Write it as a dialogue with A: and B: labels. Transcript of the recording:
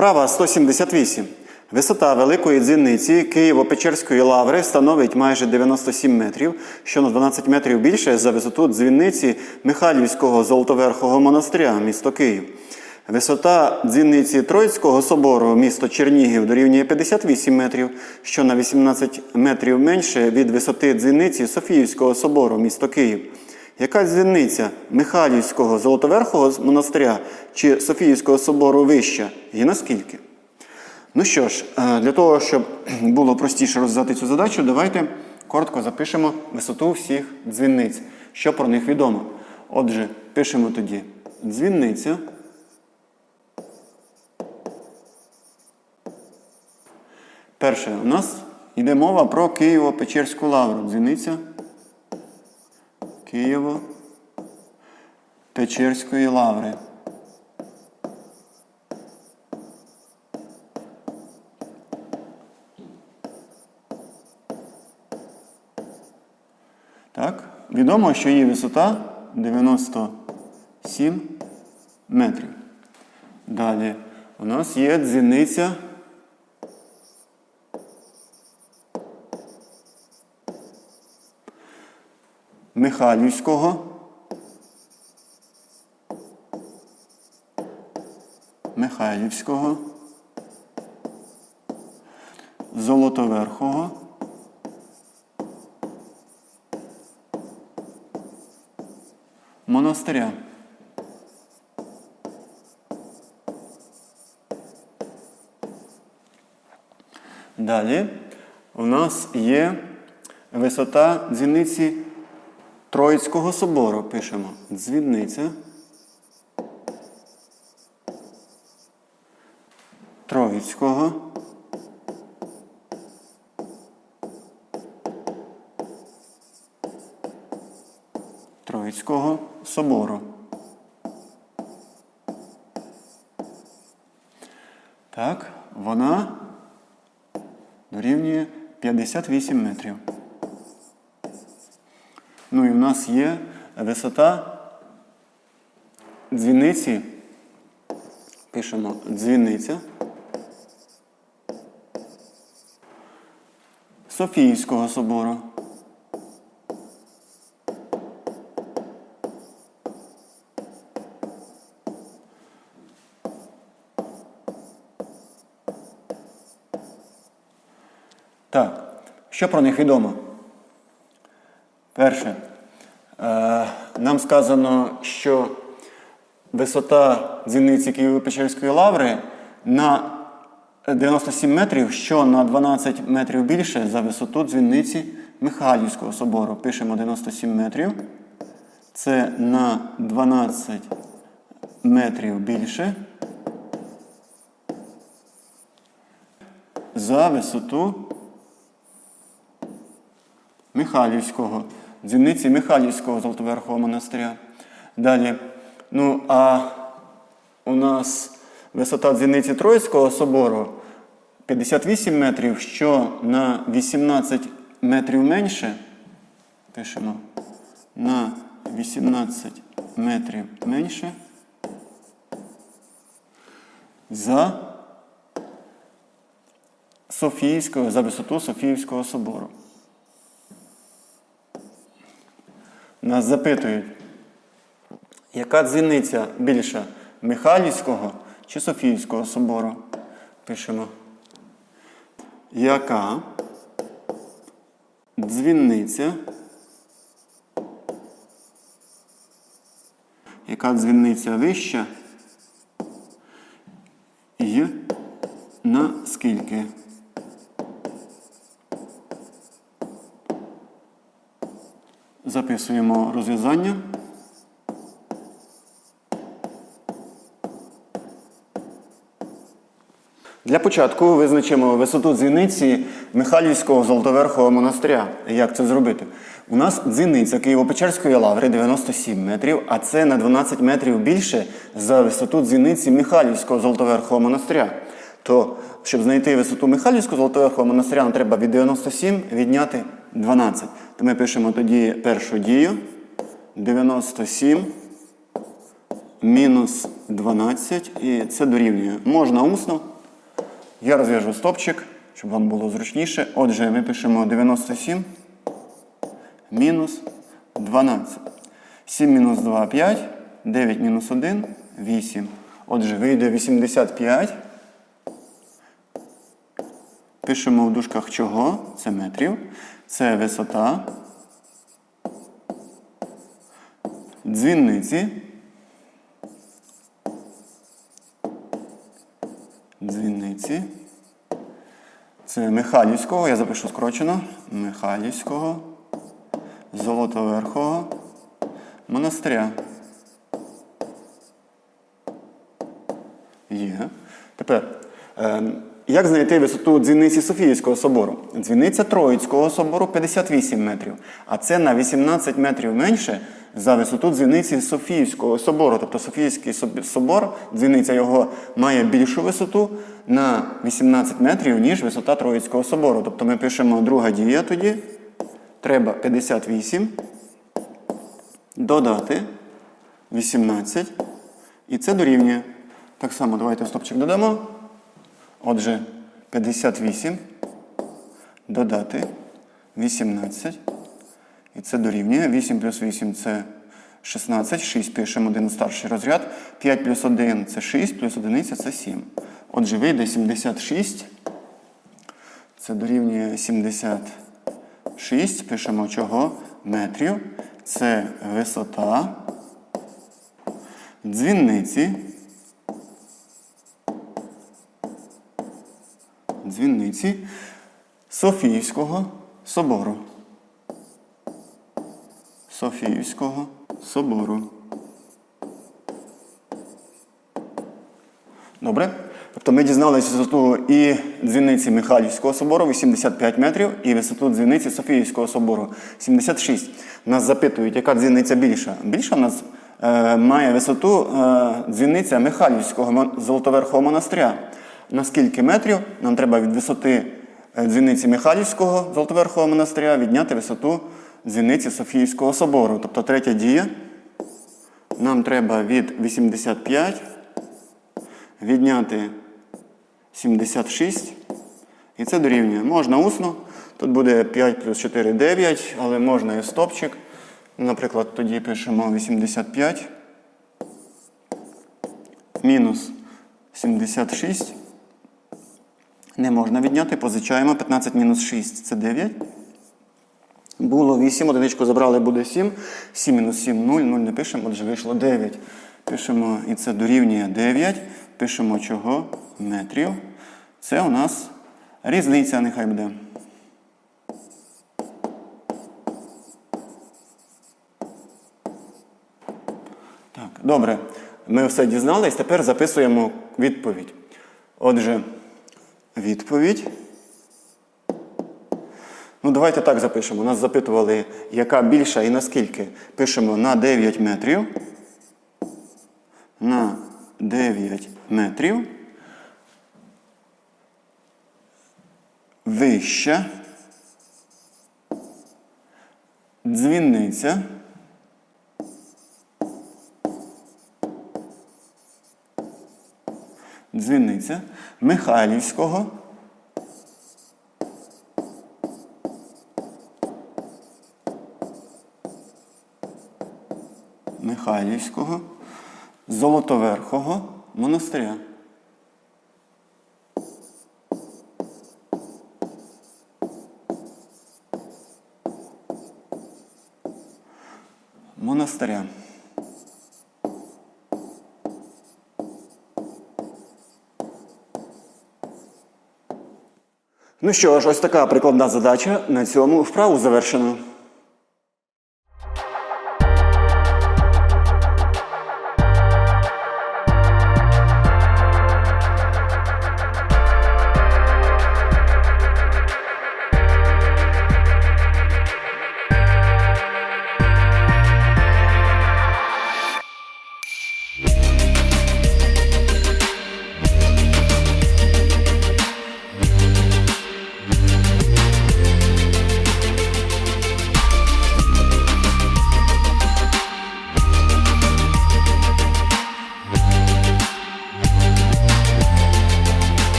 A: Вправа 178. Висота великої дзвіниці Києво-Печерської лаври становить майже 97 метрів, що на 12 метрів більше за висоту дзвіниці Михайлівського Золотоверхого монастиря, місто Київ. Висота дзвіниці Троїцького собору, місто Чернігів, дорівнює 58 метрів, що на 18 метрів менше від висоти дзвіниці Софіївського собору, місто Київ. Яка дзвіниця Михайлівського Золотоверхого монастиря чи Софіївського собору вища? І наскільки? Ну що ж, е, для того, щоб було простіше розв'язати цю задачу, давайте коротко запишемо висоту всіх дзвіниць. Що про них відомо? Отже, пишемо тоді дзвіниця. Перше, у нас йде мова про Києво-Печерську лавру. Дзвіниця Києво-Печерської лаври. Так, відомо, що її висота 97 метрів. Далі у нас є дзвіниця. Михайлівського. Михайлівського. Золотоверхого. Монастиря. Далі у нас є висота дзвіниці Троїцького собору. Пишемо дзвіниця. Троїцького. Троїцького собору. Так, вона дорівнює 58 метрів. Нас є висота дзвіниці. Пишемо дзвіниця. Софіївського собору. Так, що про них відомо? Перше, нам сказано, що висота дзвіниці Києво-Печерської лаври на 97 метрів, що на 12 метрів більше за висоту дзвіниці Михайлівського собору. Пишемо 97 метрів. Це на 12 метрів більше за висоту Михайлівського, дзвіниці Михайлівського Золотоверхового монастиря. Далі. Ну, а у нас висота дзвіниці Троїцького собору 58 метрів, що на 18 метрів менше. Пишемо на 18 метрів менше. За Софійського, за висоту Софіївського собору. Нас запитують, яка дзвіниця більша Михайлівського чи Софіївського собору? Пишемо. Яка дзвіниця? Яка дзвіниця вища? І на Записуємо розв'язання. Для початку визначимо висоту дзвіниці Михайлівського Золотоверхового монастиря. Як це зробити? У нас дзвіниця Києво-Печерської лаври 97 метрів, а це на 12 метрів більше за висоту дзвіниці Михайлівського Золотоверхового монастиря. То, щоб знайти висоту Михайлівського Золотоверхового монастиря, нам треба від 97 відняти 12. То ми пишемо тоді першу дію. 97 мінус 12. І це дорівнює. Можна усно. Я розв'яжу стопчик, щоб вам було зручніше. Отже, ми пишемо 97 мінус 12. 7 мінус 2 5. 9 мінус 1 8. Отже, вийде 85. Пишемо в дужках чого? Це метрів. Це висота. Дзвінниці. Дзвінниці. Це Михайлівського, я запишу скорочено. Михайлівського, Золотоверхого монастиря. Є. Тепер, ем, як знайти висоту дзвіниці Софіївського собору? Дзвіниця Троїцького собору 58 метрів, а це на 18 метрів менше за висоту дзвіниці Софіївського собору. Тобто Софіївський собор, дзвіниця його має більшу висоту на 18 метрів, ніж висота Троїцького собору. Тобто ми пишемо друга дія тоді. Треба 58 додати 18. І це дорівнює. Так само давайте стопчик додамо. Отже, 58 додати 18. І це дорівнює. 8 плюс 8 це 16. 6 пишемо один старший розряд. 5 плюс 1 це 6, плюс 1 це 7. Отже, вийде 76. Це дорівнює 76. Пишемо чого? Метрів. Це висота дзвінниці. Дзвінниці Софіївського собору. Софіївського собору. Добре? Тобто ми дізналися висоту і дзвіниці Михайлівського собору 85 метрів, і висоту дзвіниці Софіївського собору 76. Нас запитують, яка дзвіниця більша. Більша в нас е, має висоту е, дзвіниця Михайлівського Золотоверхового монастиря. На скільки метрів нам треба від висоти е, дзвіниці Михайлівського Золотоверхового монастиря відняти висоту дзвіниці Софіївського собору. Тобто третя дія. Нам треба від 85 відняти 76. І це дорівнює. Можна усно. Тут буде 5 плюс 4 9, але можна і стопчик. Наприклад, тоді пишемо 85. Мінус 76. Не можна відняти, позичаємо. 15 мінус 6 це 9. Було 8, одиничку забрали, буде 7. 7 мінус 7 0, 0 не пишемо, отже вийшло 9. Пишемо, і це дорівнює 9. Пишемо чого? Метрів. Це у нас різниця, нехай буде. Так, добре. Ми все дізнались, тепер записуємо відповідь. Отже, відповідь. Ну, давайте так запишемо. Нас запитували, яка більша і наскільки. Пишемо на 9 метрів. На 9 метрів. Вища. Дзвіниця. Дзвіниця Михайлівського. Михайлівського Золотоверхого монастиря. Монастиря. Ну що ж, ось така прикладна задача. На цьому вправу завершено.